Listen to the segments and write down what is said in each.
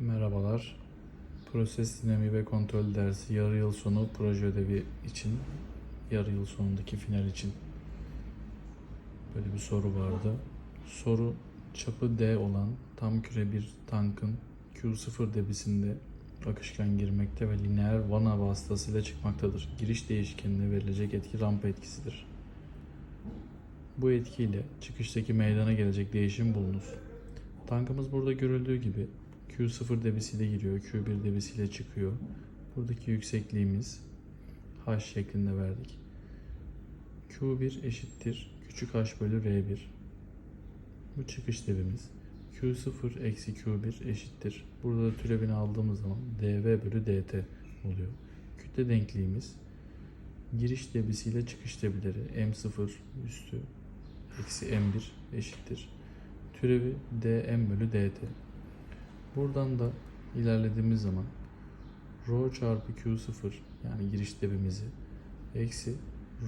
Merhabalar. Proses dinamiği ve kontrol dersi yarı yıl sonu proje ödevi için, yarı yıl sonundaki final için böyle bir soru vardı. Soru çapı D olan tam küre bir tankın Q0 debisinde akışkan girmekte ve lineer vana vasıtasıyla çıkmaktadır. Giriş değişkenine verilecek etki rampa etkisidir. Bu etkiyle çıkıştaki meydana gelecek değişim bulunur. Tankımız burada görüldüğü gibi Q0 debisiyle giriyor, Q1 debisiyle çıkıyor. Buradaki yüksekliğimiz H şeklinde verdik. Q1 eşittir küçük h bölü R1. Bu çıkış debimiz. Q0 eksi Q1 eşittir. Burada da türevini aldığımız zaman dV bölü dt oluyor. Kütle denkliğimiz giriş debisiyle çıkış debileri M0 üstü eksi M1 eşittir. Türevi dm bölü dt. Buradan da ilerlediğimiz zaman rho çarpı q0 yani giriş debimizi eksi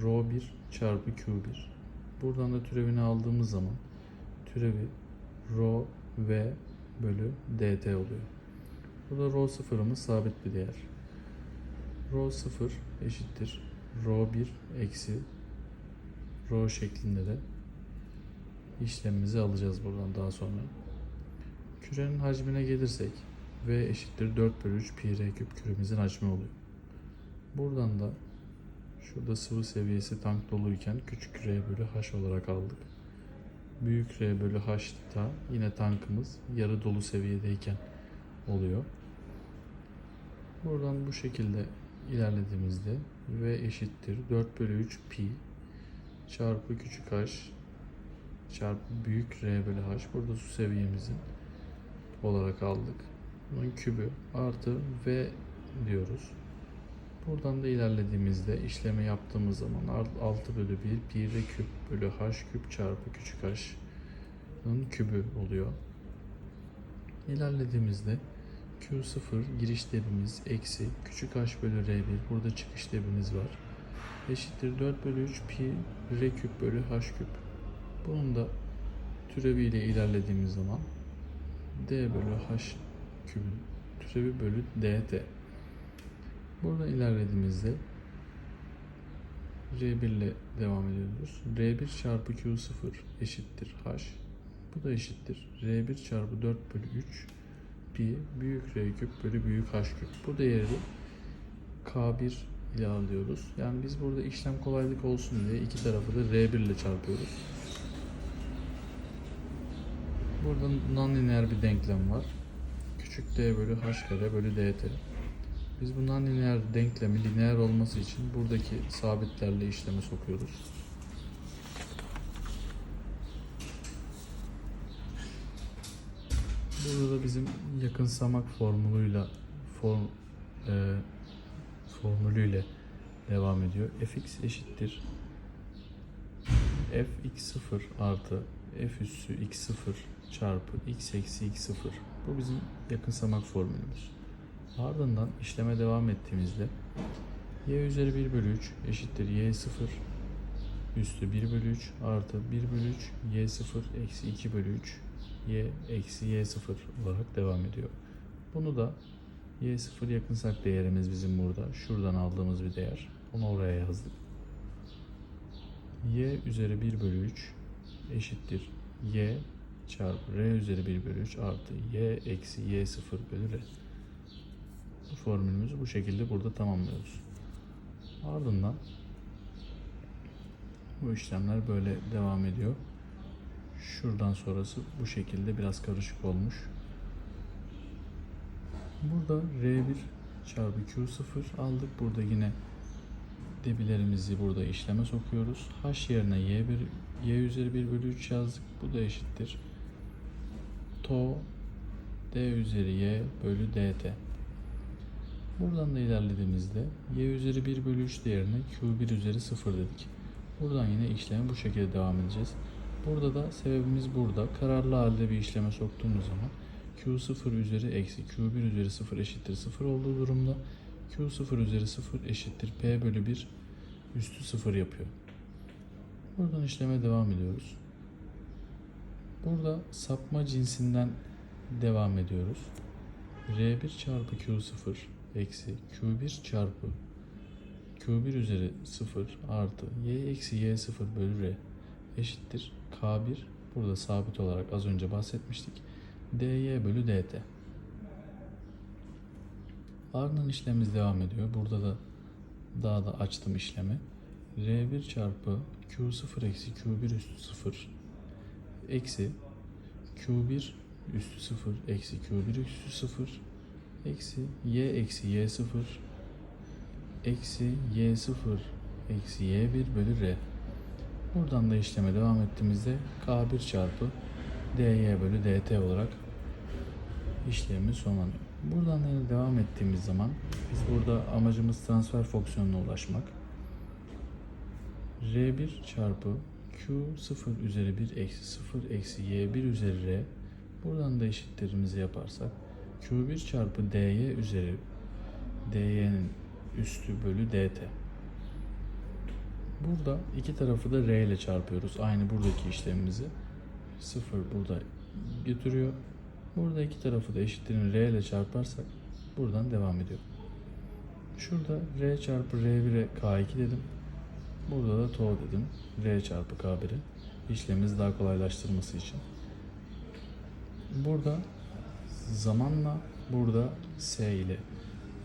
rho 1 çarpı q1. Buradan da türevini aldığımız zaman türevi rho v bölü dt oluyor. Burada rho sıfırımız sabit bir değer. Rho 0 eşittir rho 1 eksi rho şeklinde de işlemimizi alacağız buradan daha sonra. Kürenin hacmine gelirsek V eşittir 4 bölü 3 pi r küp küremizin hacmi oluyor. Buradan da şurada sıvı seviyesi tank doluyken küçük r bölü h olarak aldık. Büyük r bölü h da yine tankımız yarı dolu seviyedeyken oluyor. Buradan bu şekilde ilerlediğimizde V eşittir 4 bölü 3 pi çarpı küçük h çarpı büyük R bölü H. Burada su seviyemizin olarak aldık. Bunun kübü artı V diyoruz. Buradan da ilerlediğimizde işlemi yaptığımız zaman 6 bölü 1 pi R küp bölü H küp çarpı küçük H'ın kübü oluyor. İlerlediğimizde Q0 giriş debimiz eksi küçük h bölü R1 burada çıkış debimiz var. Eşittir 4 bölü 3 pi R küp bölü H küp. Bunun da türeviyle ilerlediğimiz zaman d bölü h kübün türevi bölü dt. Burada ilerlediğimizde R1 ile devam ediyoruz. R1 çarpı Q0 eşittir h. Bu da eşittir. R1 çarpı 4 bölü 3 pi büyük R küp bölü büyük h küp. Bu değeri K1 ile alıyoruz. Yani biz burada işlem kolaylık olsun diye iki tarafı da R1 ile çarpıyoruz. Burada non-lineer bir denklem var. Küçük d bölü h kare bölü dt. Biz bu non-lineer denklemi lineer olması için buradaki sabitlerle işleme sokuyoruz. Burada da bizim yakınsamak formülüyle form, e, formülüyle devam ediyor. fx eşittir fx0 artı f üssü x0 çarpı x eksi x0. Bu bizim yakınsamak formülümüz. Ardından işleme devam ettiğimizde y üzeri 1 bölü 3 eşittir y0 üstü 1 bölü 3 artı 1 bölü 3 y0 eksi 2 bölü 3 y eksi y0 olarak devam ediyor. Bunu da y0 yakınsak değerimiz bizim burada. Şuradan aldığımız bir değer. Onu oraya yazdık. y üzeri 1 bölü 3 eşittir y çarpı r üzeri 1 bölü 3 artı y eksi y 0 bölü r. Bu formülümüzü bu şekilde burada tamamlıyoruz. Ardından bu işlemler böyle devam ediyor. Şuradan sonrası bu şekilde biraz karışık olmuş. Burada R1 çarpı Q0 aldık. Burada yine debilerimizi burada işleme sokuyoruz. H yerine Y1 y üzeri 1 bölü 3 yazdık. Bu da eşittir. To d üzeri y bölü dt. Buradan da ilerlediğimizde y üzeri 1 bölü 3 değerine q1 üzeri 0 dedik. Buradan yine işleme bu şekilde devam edeceğiz. Burada da sebebimiz burada. Kararlı halde bir işleme soktuğumuz zaman q0 üzeri eksi q1 üzeri 0 eşittir 0 olduğu durumda q0 üzeri 0 eşittir p bölü 1 üstü 0 yapıyor. Buradan işleme devam ediyoruz. Burada sapma cinsinden devam ediyoruz. R1 çarpı Q0 eksi Q1 çarpı Q1 üzeri 0 artı Y eksi Y0 bölü R eşittir K1 burada sabit olarak az önce bahsetmiştik. dy bölü dt. Ardından işlemimiz devam ediyor. Burada da daha da açtım işlemi. R1 çarpı Q0 eksi Q1 üstü 0 eksi Q1 üstü 0 eksi Q1 üstü 0 eksi Y eksi Y0 eksi Y0 eksi Y1 bölü R. Buradan da işleme devam ettiğimizde K1 çarpı dy bölü dt olarak işlemimiz sonlanıyor. Buradan yine devam ettiğimiz zaman biz burada amacımız transfer fonksiyonuna ulaşmak. R1 çarpı Q0 üzeri 1 eksi 0 eksi Y1 üzeri R buradan da eşitlerimizi yaparsak Q1 çarpı dy üzeri dy'nin üstü bölü dt. Burada iki tarafı da r ile çarpıyoruz. Aynı buradaki işlemimizi. 0 burada götürüyor. Burada iki tarafı da eşitliğini r ile çarparsak buradan devam ediyor. Şurada r çarpı r1'e k2 dedim. Burada da to dedim. r çarpı k1'e işlemimizi daha kolaylaştırması için. Burada zamanla burada s ile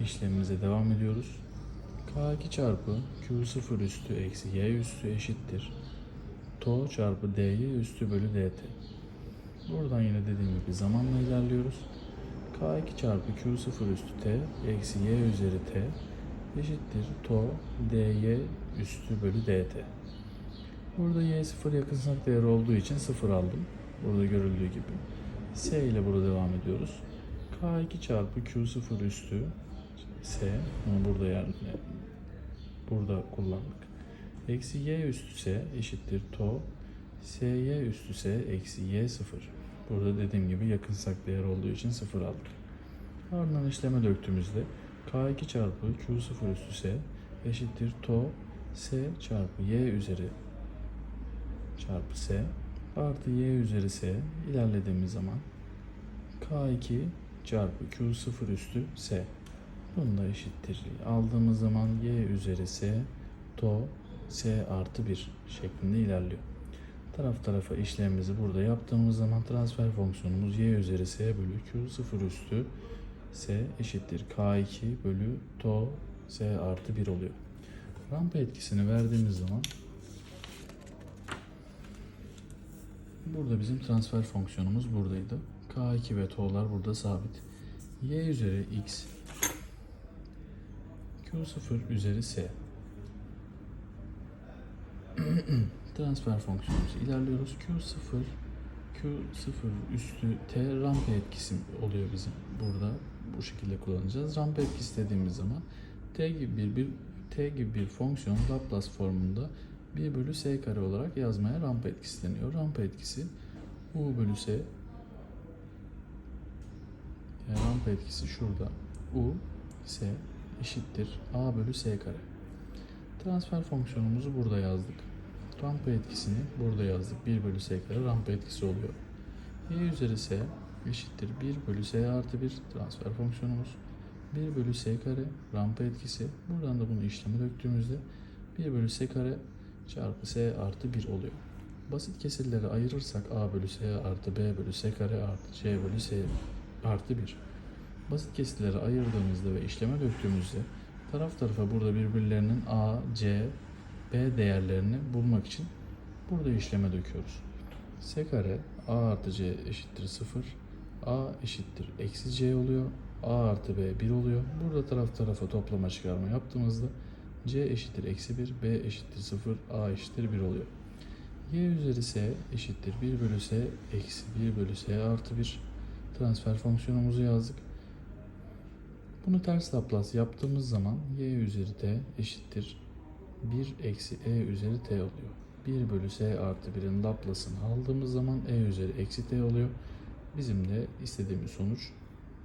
işlemimize devam ediyoruz. K2 çarpı Q0 üstü eksi Y üstü eşittir. To çarpı dy üstü bölü dt. Buradan yine dediğim gibi zamanla ilerliyoruz. K2 çarpı Q0 üstü t eksi Y üzeri t eşittir. To dy üstü bölü dt. Burada y sıfır yakınsak değer olduğu için sıfır aldım. Burada görüldüğü gibi. S ile burada devam ediyoruz. K2 çarpı Q0 üstü S, bunu burada yani burada kullandık. Eksi y üstü s eşittir to sy üstü s eksi y sıfır. Burada dediğim gibi yakınsak değer olduğu için sıfır aldık. Ardından işleme döktüğümüzde k2 çarpı q0 üstü s eşittir to s çarpı y üzeri çarpı s artı y üzeri s ilerlediğimiz zaman k2 çarpı q0 üstü s bunu da eşittir. Aldığımız zaman y üzeri s to s artı 1 şeklinde ilerliyor. Taraf tarafa işlemimizi burada yaptığımız zaman transfer fonksiyonumuz y üzeri s bölü q0 üstü s eşittir k2 bölü to s artı 1 oluyor. Rampa etkisini verdiğimiz zaman burada bizim transfer fonksiyonumuz buradaydı. k2 ve to'lar burada sabit. y üzeri x Q0 üzeri S. Transfer fonksiyonumuzu ilerliyoruz. Q0 Q0 üstü T rampa etkisi oluyor bizim burada. Bu şekilde kullanacağız. Rampa etkisi dediğimiz zaman T gibi bir, bir T gibi bir fonksiyon Laplace formunda 1 bölü S kare olarak yazmaya rampa etkisi deniyor. Rampa etkisi U bölü S yani rampa etkisi şurada. U, S eşittir a bölü s kare. Transfer fonksiyonumuzu burada yazdık. Rampa etkisini burada yazdık. 1 bölü s kare rampa etkisi oluyor. y üzeri s eşittir 1 bölü s artı 1 transfer fonksiyonumuz. 1 bölü s kare rampa etkisi. Buradan da bunu işleme döktüğümüzde 1 bölü s kare çarpı s artı 1 oluyor. Basit kesirleri ayırırsak a bölü s artı b bölü s kare artı c bölü s artı 1. Basit kesitleri ayırdığımızda ve işleme döktüğümüzde taraf tarafa burada birbirlerinin A, C, B değerlerini bulmak için burada işleme döküyoruz. S kare A artı C eşittir 0. A eşittir eksi C oluyor. A artı B 1 oluyor. Burada taraf tarafa toplama çıkarma yaptığımızda C eşittir eksi 1, B eşittir 0, A eşittir 1 oluyor. Y üzeri S eşittir 1 bölü S eksi 1 bölü S artı 1 transfer fonksiyonumuzu yazdık. Bunu ters Laplace yaptığımız zaman y üzeri t eşittir 1 eksi e üzeri t oluyor. 1 bölü s artı 1'in Laplace'ını aldığımız zaman e üzeri eksi t oluyor. Bizim de istediğimiz sonuç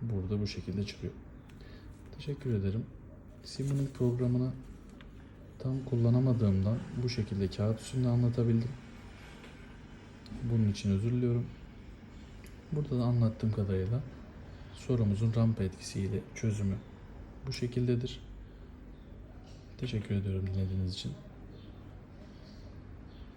burada bu şekilde çıkıyor. Teşekkür ederim. Simulink programını tam kullanamadığımdan bu şekilde kağıt üstünde anlatabildim. Bunun için özür diliyorum. Burada da anlattığım kadarıyla sorumuzun rampa etkisiyle çözümü bu şekildedir. Teşekkür ediyorum dinlediğiniz için.